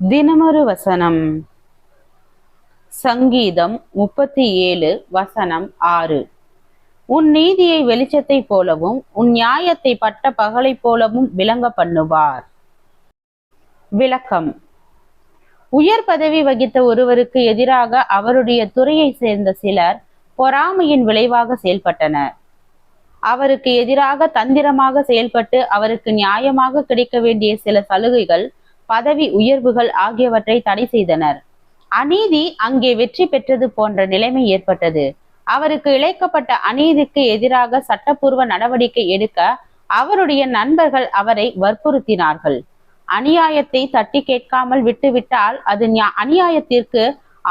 தினமொரு வசனம். சங்கீதம் முப்பத்தி ஏழு வசனம் ஆறு. உன் நீதியை வெளிச்சத்தை போலவும் உன் நியாயத்தை பட்ட பகலை போலவும் விளங்க பண்ணுவார் விளக்கம். உயர் பதவி வகித்த ஒருவருக்கு எதிராக அவருடைய துறையை சேர்ந்த சிலர் பொறாமையின் விளைவாக செயல்பட்டனர். அவருக்கு எதிராக தந்திரமாக செயல்பட்டு அவருக்கு நியாயமாக கிடைக்க வேண்டிய சில சலுகைகள் பதவி உயர்வுகள் ஆகியவற்றை தடை செய்தனர். அநீதி அங்கே வெற்றி பெற்றது போன்ற நிலைமை ஏற்பட்டது. அவருக்கு இழைக்கப்பட்ட அநீதிக்கு எதிராக சட்டப்பூர்வ நடவடிக்கை எடுக்க அவருடைய நண்பர்கள் அவரை வற்புறுத்தினார்கள். அநியாயத்தை தட்டி கேட்காமல் விட்டுவிட்டால் அது அநியாயத்திற்கு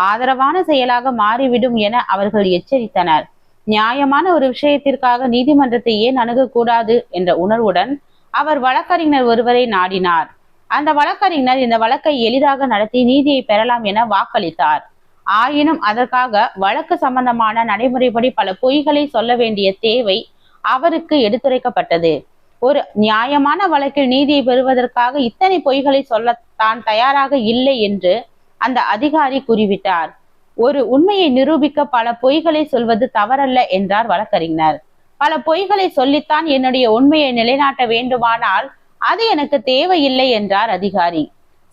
ஆதரவான செயலாக மாறிவிடும் என அவர்கள் எச்சரித்தனர். நியாயமான ஒரு விஷயத்திற்காக நீதிமன்றத்தை ஏன் அணுகக்கூடாது என்ற உணர்வுடன் அவர் வழக்கறிஞர் ஒருவரை நாடினார். அந்த வழக்கறிஞர் இந்த வழக்கை எளிதாக நடத்தி நீதியை பெறலாம் என வாக்களித்தார். ஆயினும் அதற்காக வழக்கு சம்பந்தமான நடைமுறைப்படி பல பொய்களை சொல்ல வேண்டிய தேவை அவருக்கு எடுத்துரைக்கப்பட்டது. ஒரு நியாயமான வழக்கில் நீதியை பெறுவதற்காக இத்தனை பொய்களை சொல்ல தான் தயாராக இல்லை என்று அந்த அதிகாரி கூறிவிட்டார். ஒரு உண்மையை நிரூபிக்க பல பொய்களை சொல்வது தவறல்ல என்றார் வழக்கறிஞர். பல பொய்களை சொல்லித்தான் என்னுடைய உண்மையை நிலைநாட்ட வேண்டுமானால் அது எனக்கு தேவையில்லை என்றார் அதிகாரி.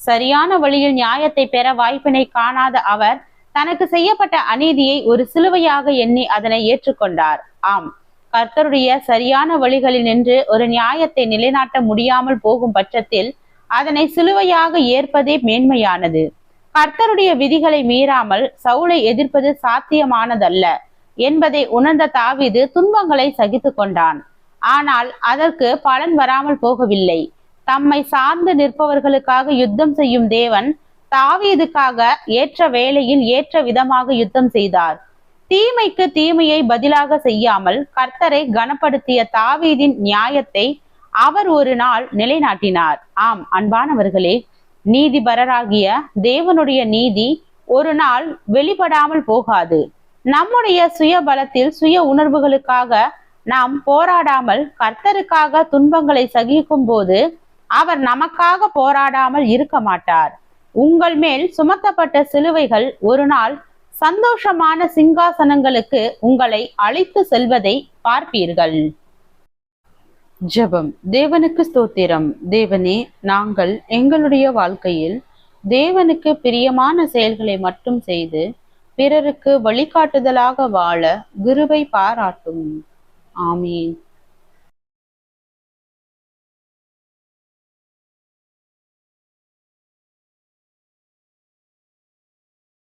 சரியான வழியில் நியாயத்தை பெற வாய்ப்பினை காணாத அவர் தனக்கு செய்யப்பட்ட அநீதியை ஒரு சிலுவையாக எண்ணி அதனை ஏற்றுக்கொண்டார். ஆம் கர்த்தருடைய சரியான வழிகளில் நின்று ஒரு நியாயத்தை நிலைநாட்ட முடியாமல் போகும் பட்சத்தில் அதனை சிலுவையாக ஏற்பதே மேன்மையானது. கர்த்தருடைய விதிகளை மீறாமல் சவுளை எதிர்ப்பது சாத்தியமானதல்ல என்பதை உணர்ந்த தாவிது துன்பங்களை சகித்து கொண்டான் ஆனால் அதற்கு பலன் வராமல் போகவில்லை. தம்மை சார்ந்து நிற்பவர்களுக்காக யுத்தம் செய்யும் தேவன் தாவீதுக்காக ஏற்ற வேளையில் ஏற்ற விதமாக யுத்தம் செய்தார். தீமைக்கு தீமையை பதிலாக செய்யாமல் கர்த்தரை கனப்படுத்திய தாவீதின் நியாயத்தை அவர் ஒரு நாள் நிலைநாட்டினார். ஆம் அன்பானவர்களே நீதிபரராகிய தேவனுடைய நீதி ஒரு நாள் வெளிப்படாமல் போகாது. நம்முடைய சுய பலத்தில் சுய உணர்வுகளுக்காக நாம் போராடாமல் கர்த்தருக்காக துன்பங்களை சகிக்கும் போது அவர் நமக்காக போராடாமல் இருக்க மாட்டார். உங்கள் மேல் சுமத்தப்பட்ட சிலுவைகள் ஒரு நாள் சந்தோஷமான சிங்காசனங்களுக்கு உங்களை அழைத்து செல்வதை பார்ப்பீர்கள். ஜெபம். தேவனுக்கு ஸ்தோத்திரம். தேவனே நாங்கள் எங்களுடைய வாழ்க்கையில் தேவனுக்கு பிரியமான செயல்களை மட்டும் செய்து பிறருக்கு வழிகாட்டுதலாக வாழ குருவை பாராட்டும். ஆமீன்